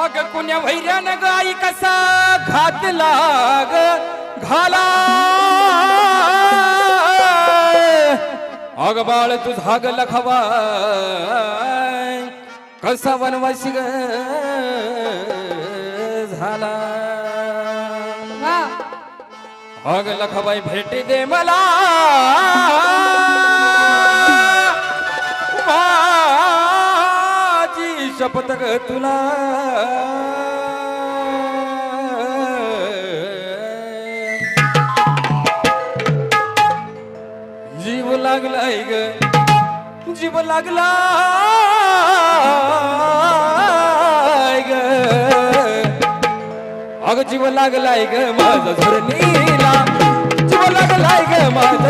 अग कुण्या वैर्यानं ग आई कसा घातला ग घाला अग बाळ तुझा ग लखवा. कसा वनवासी ग झाला. अग लखबाई भेटी दे मला. शपथ ग तुला जीव लागलाय ग जीव लागला ग. अग जीव लागलाय ग माझा झरणीला जीव लागलाय ग माझा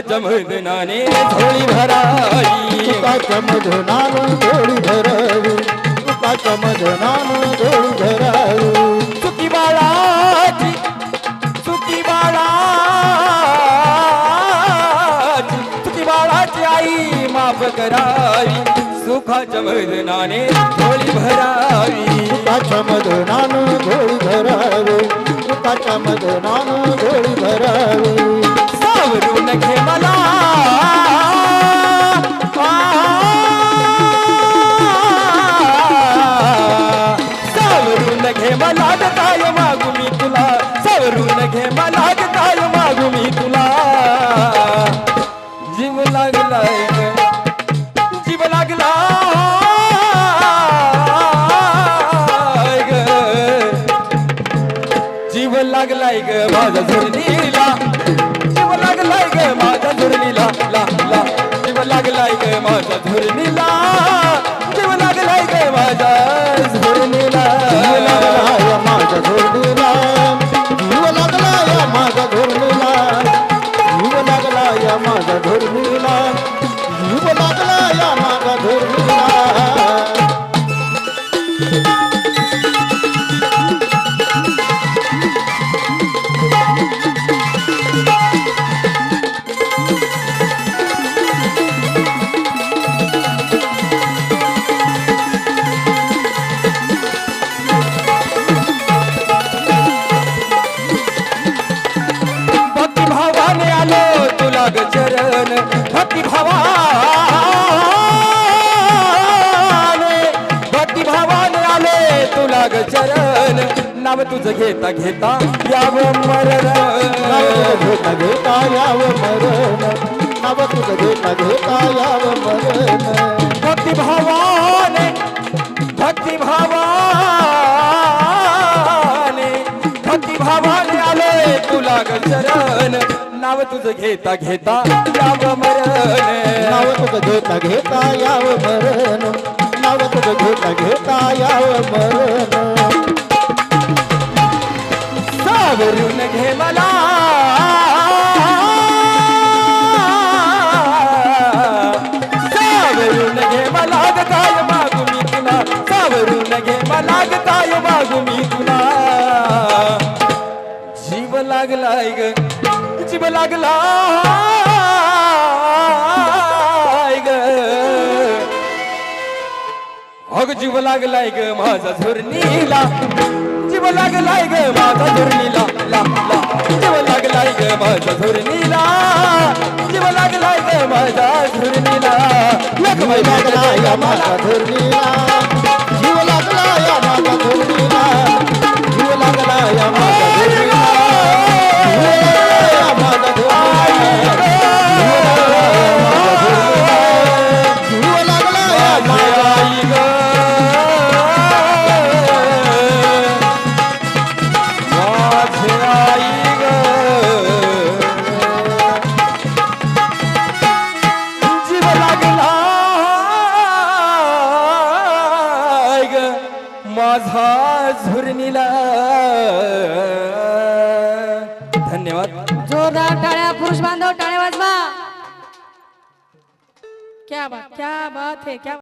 सुखाच्या मैदानाने झोळी भरावी. तुकाच्या मधनानं डोळी धरावी तुकाच्या मधनानं डोळी धरावी चुकी बाळाची चुकी बाळाची चुकी बाळाची आई माफ करावी. सुखाच्या मैदानाने झोळी भरावी. तुकाच्या मधनानं डोळी धरावी तुकाच्या मधनानं डोळी धरावी लागलाय तुला चरण. नाव तुझं घेता घेता यावं मरण. घेता घेता याव मरण. नाव तुझं घेता घेता याव मरण. भक्ती भावाने भक्ती भावाने भक्ती भावाने आले तुला ग चरण. नाव तुझं घेता घेता याव मरण. नाव तुझं घेता घेता याव मरण. नाव तुझं घेता घेता याव मरण. आवरून घे मला सावरून घे मला काय मागू मी तुला सावरून घे मला काय मागू मी तुला जीव लागलाय ग जीव लागला अग जीव लागलाय ग माझा झुरणीला. जीव लागलाय ग माझा झुरणीला ला ला जीव लागलाय ग माझा झुरणीला जीव लागलाय ग माझा झुरणीला लग जीव लागला या माझ्या धुरणीला. माझा झुरणीला. धन्यवाद. जोरदार टाळ्या पुरुष बांधव टाळ्या वाजवा. क्या बात क्या बात है क्या